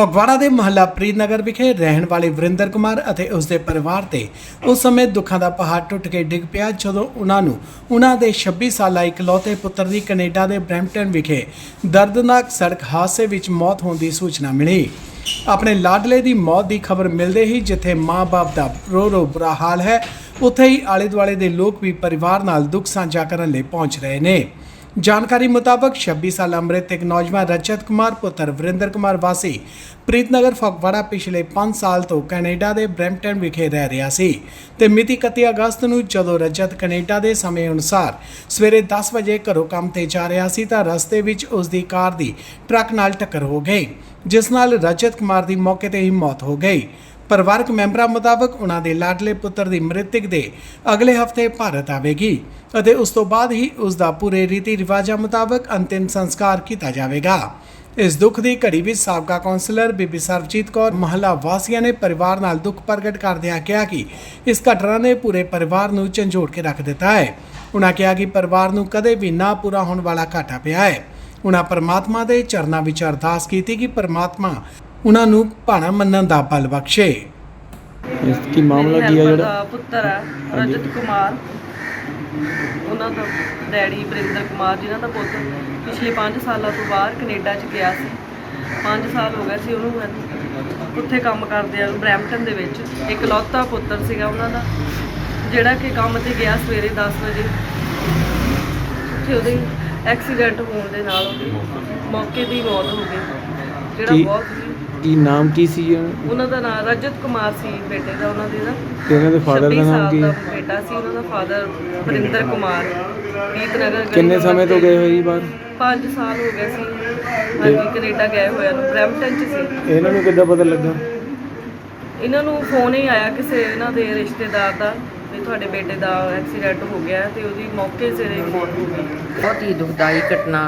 ਫਗਵਾੜਾ ਦੇ ਮਹੱਲਾ ਪ੍ਰੀਤਨਗਰ ਵਿਖੇ ਰਹਿਣ ਵਾਲੇ ਵਰਿੰਦਰ ਕੁਮਾਰ ਅਤੇ ਉਸ ਦੇ ਪਰਿਵਾਰ ਤੇ ਉਸ ਸਮੇਂ ਦੁੱਖਾਂ ਦਾ ਪਹਾੜ ਟੁੱਟ ਕੇ ਡਿੱਗ ਪਿਆ, ਜਦੋਂ ਉਹਨਾਂ ਨੂੰ ਉਹਨਾਂ ਦੇ 26 ਸਾਲਾ ਇਕਲੌਤੇ ਪੁੱਤਰ ਦੀ ਕੈਨੇਡਾ ਦੇ ਬ੍ਰੈਂਪਟਨ ਵਿਖੇ ਦਰਦਨਾਕ ਸੜਕ ਹਾਦਸੇ ਵਿੱਚ ਮੌਤ ਹੋਣ ਦੀ ਸੂਚਨਾ ਮਿਲੀ। ਆਪਣੇ ਲਾਡਲੇ ਦੀ ਮੌਤ ਦੀ ਖਬਰ ਮਿਲਦੇ ਹੀ ਜਿੱਥੇ ਮਾਂ-ਬਾਪ ਦਾ ਰੋ ਰੋ ਬੁਰਾ ਹਾਲ ਹੈ, ਉੱਥੇ ਹੀ ਆਲੇ ਦੁਆਲੇ ਦੇ ਲੋਕ ਵੀ ਪਰਿਵਾਰ ਨਾਲ ਦੁੱਖ ਸਾਂਝਾ ਕਰਨ ਲਈ ਪਹੁੰਚ ਰਹੇ ਨੇ। ਜਾਣਕਾਰੀ ਮੁਤਾਬਕ 26 ਅੰਮ੍ਰਿਤ ਇੱਕ ਨੌਜਵਾਨ ਰਜਤ ਕੁਮਾਰ, ਪੁੱਤਰ ਵਰਿੰਦਰ ਕੁਮਾਰ ਵਾਸੀ ਪ੍ਰੀਤਨਗਰ, ਫਗਵਾੜਾ ਪਿਛਲੇ 5 ਸਾਲ ਤੋਂ ਕੈਨੇਡਾ ਦੇ ਬਰੈਂਪਟਨ ਵਿਖੇ ਰਹਿ ਰਿਹਾ ਸੀ ਤੇ ਮਿਤੀ 31 ਅਗਸਤ ਨੂੰ ਜਦੋਂ ਰਜਤ ਕੈਨੇਡਾ ਦੇ ਸਮੇਂ ਅਨੁਸਾਰ ਸਵੇਰੇ 10 ਵਜੇ ਘਰੋਂ ਕੰਮ ਤੇ ਜਾ ਰਿਹਾ ਸੀ ਤਾਂ ਰਸਤੇ ਵਿੱਚ ਉਸ ਦੀ ਕਾਰ ਦੀ ਟਰੱਕ ਨਾਲ ਟੱਕਰ ਹੋ ਗਈ, ਜਿਸ ਨਾਲ ਰਜਤ ਕੁਮਾਰ ਦੀ ਮੌਕੇ ਤੇ ਹੀ ਮੌਤ ਹੋ ਗਈ। ਪਰਿਵਾਰਕ ਮੈਂਬਰਾਂ ਮੁਤਾਬਕ ਉਹਨਾਂ ਦੇ ਲਾਡਲੇ ਪੁੱਤਰ ਦੀ ਮ੍ਰਿਤਕ ਦੇ ਅਗਲੇ ਹਫ਼ਤੇ ਭਾਰਤ ਆਵੇਗੀ ਅਤੇ ਉਸ ਤੋਂ ਬਾਅਦ ਹੀ ਉਸ ਦਾ ਪੂਰੇ ਰੀਤੀ ਰਿਵਾਜਾਂ ਮੁਤਾਬਕ ਅੰਤਿਮ ਸੰਸਕਾਰ ਕੀਤਾ ਜਾਵੇਗਾ। ਇਸ ਦੁੱਖ ਦੀ ਘੜੀ ਵਿੱਚ ਸਾਬਕਾ ਕੌਂਸਲਰ ਬੀਬੀ ਸਰਬਜੀਤ ਕੌਰ ਮਹੱਲਾ ਵਾਸੀਆਂ ਨੇ ਪਰਿਵਾਰ ਨਾਲ ਦੁੱਖ ਪ੍ਰਗਟ ਕਰਦਿਆਂ ਕਿਹਾ ਕਿ ਇਸ ਘਟਨਾ ਨੇ ਪੂਰੇ ਪਰਿਵਾਰ ਨੂੰ ਝੰਜੋੜ ਕੇ ਰੱਖ ਦਿੱਤਾ ਹੈ। ਉਹਨਾਂ ਕਿਹਾ ਕਿ ਪਰਿਵਾਰ ਨੂੰ ਕਦੇ ਵੀ ਨਾ ਪੂਰਾ ਹੋਣ ਵਾਲਾ ਘਾਟਾ ਪਿਆ ਹੈ। ਉਹਨਾਂ ਪਰਮਾਤਮਾ ਦੇ ਚਰਨਾਂ ਵਿੱਚ ਅਰਦਾਸ ਕੀਤੀ ਕਿ ਪਰਮਾਤਮਾ ਉਹਨਾਂ ਨੂੰ ਭਾਣਾ ਮੰਨਣ ਦਾ ਬਲ ਬਖਸ਼ੇ। ਇਸ ਕੀ ਮਾਮਲਾ ਕੀ ਆ ਜਿਹੜਾ? ਦਾ ਪੁੱਤਰ ਹੈ ਹਾਂਜੀ। ਰਜਤ ਕੁਮਾਰ। ਉਹਨਾਂ ਦਾ ਡੈਡੀ ਬਰਿੰਦਰ ਕੁਮਾਰ ਜਿਨ੍ਹਾਂ ਦਾ ਪੁੱਤ ਪਿਛਲੇ 5 ਸਾਲਾਂ ਤੋਂ ਬਾਹਰ ਕੈਨੇਡਾ 'ਚ ਗਿਆ ਸੀ। 5 ਸਾਲ ਹੋ ਗਏ ਸੀ ਉਹਨੂੰ ਉੱਥੇ ਕੰਮ ਕਰਦੇ ਆ ਬਰੈਂਪਟਨ ਦੇ ਵਿੱਚ ਇਕਲੌਤਾ ਪੁੱਤਰ ਸੀਗਾ ਉਹਨਾਂ ਦਾ ਜਿਹੜਾ ਕਿ ਕੰਮ ਤੇ ਗਿਆ ਸਵੇਰੇ 10 ਵਜੇ। ਉੱਥੇ ਉਹਦੇ ਐਕਸੀਡੈਂਟ ਹੋਣ ਦੇ ਨਾਲ ਉਹਦੀ ਮੌਕੇ ਦੀ ਮੌਤ ਹੋ ਗਈ ਜਿਹੜਾ ਬਹੁਤ ਹੀ ਕੀ ਨਾਮ ਕੀ ਸੀ? ਉਹਨਾਂ ਦਾ ਨਾਮ ਰਜਤ ਕੁਮਾਰ ਸੀ ਬੇਟੇ ਦਾ ਉਹਨਾਂ ਦੇ ਦਾ। ਤੇ ਇਹਨਾਂ ਦੇ ਫਾਦਰ ਦਾ 26 ਨਾਮ ਸਾਲ ਕੀ ਦਾ ਹੈ? ਬੇਟਾ ਸੀ ਉਹਨਾਂ ਦਾ ਫਾਦਰ ਵਰਿੰਦਰ ਕੁਮਾਰ। ਪ੍ਰੀਤਨਗਰ ਗਲੀ ਕਿੰਨੇ ਸਮੇਂ ਤੋਂ। ਗਏ ਹੋਏ ਜੀ ਬਾਹਰ? 5 ਸਾਲ ਹੋ ਗਏ ਸੀ। ਹਾਂਜੀ ਕੈਨੇਡਾ ਗਏ ਹੋਇਆ ਨੂੰ ਬਰੈਂਪਟਨ ਚ ਸੀ। ਇਹਨਾਂ ਨੂੰ ਕਿੱਦਾਂ ਪਤਾ ਲੱਗਾ? ਇਹਨਾਂ ਨੂੰ ਫੋਨ ਹੀ ਆਇਆ ਕਿਸੇ ਇਹਨਾਂ ਦੇ ਰਿਸ਼ਤੇਦਾਰ ਦਾ ਵੀ ਤੁਹਾਡੇ ਬੇਟੇ ਦਾ ਐਕਸੀਡੈਂਟ ਹੋ ਗਿਆ ਹੈ ਤੇ ਉਹਦੀ ਮੌਕੇ ਸਿਰੇ ਹੀ ਮੌਤ ਹੋ ਗਈ। ਬਹੁਤ ਹੀ ਦੁਖਦਾਈ ਘਟਨਾ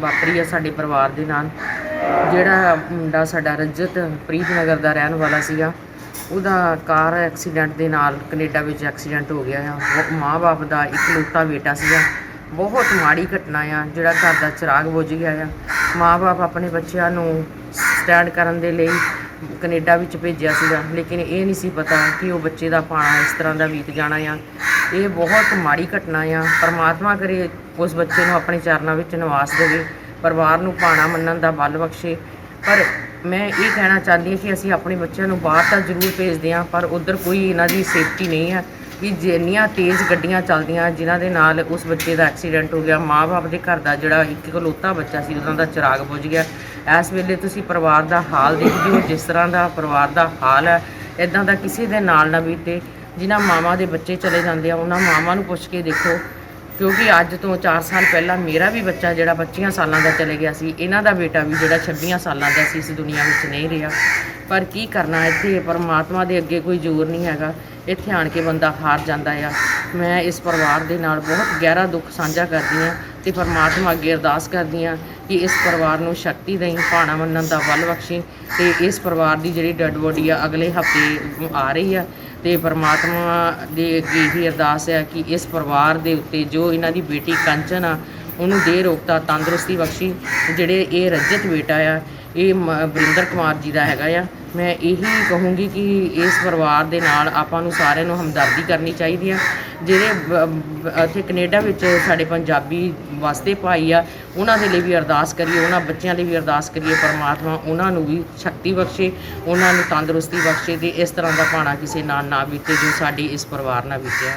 ਵਾਪਰੀ ਹੈ ਸਾਡੇ ਪਰਿਵਾਰ ਦੇ ਨਾਲ। ਜਿਹੜਾ ਮੁੰਡਾ ਸਾਡਾ ਰਜਤ ਪ੍ਰੀਤਨਗਰ ਦਾ ਰਹਿਣ ਵਾਲਾ ਸੀਗਾ, ਉਹਦਾ ਕਾਰ ਐਕਸੀਡੈਂਟ ਦੇ ਨਾਲ ਕੈਨੇਡਾ ਵਿੱਚ ਐਕਸੀਡੈਂਟ ਹੋ ਗਿਆ ਆ। ਉਹ ਮਾਂ-ਬਾਪ ਦਾ ਇਕਲੌਤਾ ਬੇਟਾ ਸੀਗਾ। ਬਹੁਤ ਮਾੜੀ ਘਟਨਾ ਆ, ਜਿਹੜਾ ਘਰ ਦਾ ਚਿਰਾਗ ਬੁਝ ਗਿਆ ਆ। ਮਾਂ-ਬਾਪ ਆਪਣੇ ਬੱਚਿਆਂ ਨੂੰ ਸਟੈਂਡ ਕਰਨ ਦੇ ਲਈ ਕੈਨੇਡਾ ਵਿੱਚ ਭੇਜਿਆ ਸੀਗਾ। ਲੇਕਿਨ ਇਹ ਨਹੀਂ ਸੀ ਪਤਾ ਕਿ ਉਹ ਬੱਚੇ ਦਾ ਪਾਣਾ ਇਸ ਤਰ੍ਹਾਂ ਦਾ ਬੀਤ ਜਾਣਾ ਆ। ਇਹ ਬਹੁਤ ਮਾੜੀ ਘਟਨਾ ਆ। ਪਰਮਾਤਮਾ ਕਰੇ ਉਸ ਬੱਚੇ ਨੂੰ ਆਪਣੇ ਚਰਨਾਂ ਵਿੱਚ ਨਿਵਾਸ ਦੇਵੇ। ਪਰਿਵਾਰ ਨੂੰ ਪਾਣਾ ਮੰਨਣ ਦਾ ਬਲ ਬਖਸ਼ੇ। ਪਰ ਮੈਂ ਇਹ ਕਹਿਣਾ ਚਾਹੁੰਦੀ ਹਾਂ ਕਿ ਅਸੀਂ ਆਪਣੇ ਬੱਚਿਆਂ ਨੂੰ ਬਾਹਰ ਤਾਂ ਜ਼ਰੂਰ ਭੇਜਦੇ ਹਾਂ, ਪਰ ਉਧਰ ਕੋਈ ਇਹਨਾਂ ਦੀ ਸੇਫਟੀ ਨਹੀਂ ਹੈ ਕਿ ਜਿੰਨੀਆਂ ਤੇਜ਼ ਗੱਡੀਆਂ ਚੱਲਦੀਆਂ, ਜਿਨ੍ਹਾਂ ਦੇ ਨਾਲ ਉਸ ਬੱਚੇ ਦਾ ਐਕਸੀਡੈਂਟ ਹੋ ਗਿਆ, ਮਾਂ-ਬਾਪ ਦੇ ਘਰ ਦਾ ਜਿਹੜਾ ਇੱਕ ਇਕਲੌਤਾ ਬੱਚਾ ਸੀ, ਉਹਨਾਂ ਦਾ ਚਿਰਾਗ ਬੁਝ ਗਿਆ। ਇਸ ਵੇਲੇ ਤੁਸੀਂ ਪਰਿਵਾਰ ਦਾ ਹਾਲ ਦੇਖਦੇ ਹੋ ਜਿਸ ਤਰ੍ਹਾਂ ਦਾ ਪਰਿਵਾਰ ਦਾ ਹਾਲ ਹੈ ਇਦਾਂ ਦਾ ਕਿਸੇ ਦੇ ਨਾਲ ਨਾ ਬੀਤੇ। ਜਿਨ੍ਹਾਂ ਮਾਵਾਂ ਦੇ ਬੱਚੇ ਚਲੇ ਜਾਂਦੇ ਆ, ਉਹਨਾਂ ਮਾਵਾਂ ਨੂੰ ਪੁੱਛ ਕੇ ਦੇਖੋ। ਕਿਉਂਕਿ ਅੱਜ ਤੋਂ 4 ਸਾਲ ਪਹਿਲਾਂ ਮੇਰਾ ਵੀ ਬੱਚਾ ਜਿਹੜਾ 25 ਸਾਲਾਂ ਦਾ ਚਲੇ ਗਿਆ ਸੀ, ਇਹਨਾਂ ਦਾ ਬੇਟਾ ਵੀ ਜਿਹੜਾ 26 ਸਾਲਾਂ ਦਾ ਸੀ, ਇਸ ਦੁਨੀਆ ਵਿੱਚ ਨਹੀਂ ਰਿਹਾ। ਪਰ ਕੀ ਕਰਨਾ, ਇੱਥੇ ਪਰਮਾਤਮਾ ਦੇ ਅੱਗੇ ਕੋਈ ਜ਼ੋਰ ਨਹੀਂ ਹੈਗਾ। ਇੱਥੇ ਆਣ ਕੇ ਬੰਦਾ ਹਾਰ ਜਾਂਦਾ ਆ। ਮੈਂ ਇਸ ਪਰਿਵਾਰ ਦੇ ਨਾਲ ਬਹੁਤ ਗਹਿਰਾ ਦੁੱਖ ਸਾਂਝਾ ਕਰਦੀ ਹਾਂ ਤੇ ਪਰਮਾਤਮਾ ਅੱਗੇ ਅਰਦਾਸ ਕਰਦੀ ਹਾਂ ਕਿ ਇਸ ਪਰਿਵਾਰ ਨੂੰ ਸ਼ਕਤੀ ਦੇਈ, ਭਾਣਾ ਮੰਨਣ ਦਾ ਬਲ ਬਖਸ਼ੀ ਤੇ ਇਸ ਪਰਿਵਾਰ ਦੀ ਜਿਹੜੀ ਡੈੱਡ ਬੋਡੀ ਆ, ਅਗਲੇ ਹਫ਼ਤੇ ਆ ਰਹੀ ਆ ਤੇ ਪਰਮਾਤਮਾ ਦੇ ਅੱਗੇ ਹੀ ਅਰਦਾਸ ਹੈ ਕਿ ਇਸ ਪਰਿਵਾਰ ਦੇ ਉੱਤੇ ਜੋ ਇਹਨਾਂ ਦੀ ਬੇਟੀ ਕੰਚਨ ਆ, ਉਹਨੂੰ ਦੇ ਰੋਗਤਾ ਤੰਦਰੁਸਤੀ ਬਖਸ਼ੀ। ਜਿਹੜੇ ਇਹ ਰਜਤ ਬੇਟਾ ਆ, ਇਹ ਮ- ਵਰਿੰਦਰ ਕੁਮਾਰ ਜੀ ਦਾ ਹੈਗਾ ਆ। ਮੈਂ ਇਹੀ ਕਹੂੰਗੀ ਕਿ ਇਸ ਪਰਿਵਾਰ ਦੇ ਨਾਲ ਆਪਾਂ ਨੂੰ ਸਾਰਿਆਂ ਨੂੰ ਹਮਦਰਦੀ ਕਰਨੀ ਚਾਹੀਦੀ ਆ। ਜਿਹੜੇ ਇੱਥੇ ਕੈਨੇਡਾ ਵਿੱਚ ਸਾਡੇ ਪੰਜਾਬੀ ਵਾਸਤੇ ਭਾਈ ਆ, ਉਹਨਾਂ ਦੇ ਲਈ ਵੀ ਅਰਦਾਸ ਕਰੀਏ, ਉਹਨਾਂ ਬੱਚਿਆਂ ਲਈ ਵੀ ਅਰਦਾਸ ਕਰੀਏ, ਪਰਮਾਤਮਾ ਉਹਨਾਂ ਨੂੰ ਵੀ ਸ਼ਕਤੀ ਬਖਸ਼ੇ, ਉਹਨਾਂ ਨੂੰ ਤੰਦਰੁਸਤੀ ਬਖਸ਼ੇ ਤੇ ਇਸ ਤਰ੍ਹਾਂ ਦਾ ਭਾਣਾ ਕਿਸੇ ਨਾਲ ਨਾ ਬੀਤੇ ਜੋ ਸਾਡੀ ਇਸ ਪਰਿਵਾਰ ਨਾਲ ਬੀਤਿਆ।